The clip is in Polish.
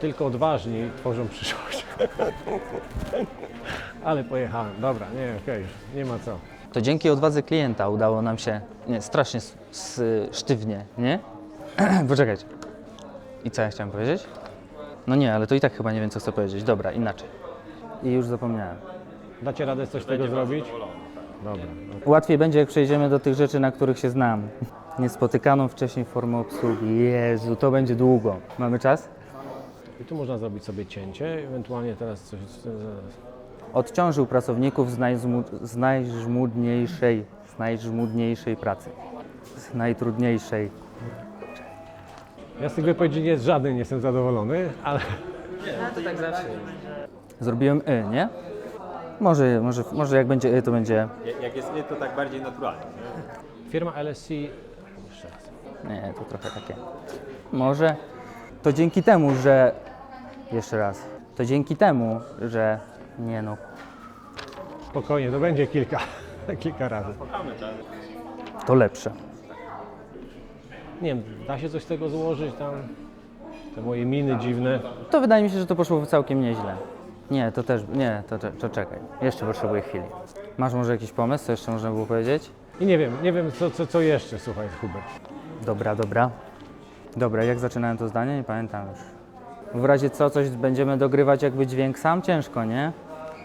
Tylko odważni tworzą przyszłość. Ale pojechałem. Dobra, nie, okej, nie ma co. To dzięki odwadze klienta udało nam się, nie, strasznie s- s- sztywnie, nie? Poczekać. I co ja chciałem powiedzieć? No nie, ale to i tak chyba nie wiem, co chcę powiedzieć. Dobra, inaczej. I już zapomniałem. Dacie radę coś z tego zrobić? Dobra. Łatwiej będzie, jak przejdziemy do tych rzeczy, na których się znam. Niespotykaną wcześniej formę obsługi. Jezu, to będzie długo. Mamy czas? I tu można zrobić sobie cięcie, ewentualnie teraz coś... Odciążył pracowników z, najzmu- z najżmudniejszej, z najżmudniejszej pracy. Z najtrudniejszej. Ja z tych wypowiedzi nie, z żadnej nie jestem zadowolony, ale Zrobiłem y, nie? Może, może, może jak będzie y, to będzie... Jak- Jak jest nie, to tak bardziej naturalnie. firma LSC... Jeszcze raz. Nie, to trochę takie. Może to dzięki temu, że. Jeszcze raz. To dzięki temu, że. Nie no. Spokojnie, to będzie kilka, kilka razy. To lepsze. Nie wiem, da się coś z tego złożyć tam? Te moje miny dziwne. To wydaje mi się, że to poszło całkiem nieźle. Nie, to też. Nie, to, to, czekaj. Jeszcze potrzebuję chwili. Masz może jakiś pomysł, co jeszcze można było powiedzieć? I nie wiem, nie wiem co, co, co jeszcze, słuchaj, Hubert. Dobra, dobra. Dobra, jak zaczynałem to zdanie? Nie pamiętam już. W razie co, coś będziemy dogrywać jakby dźwięk sam? Ciężko, nie?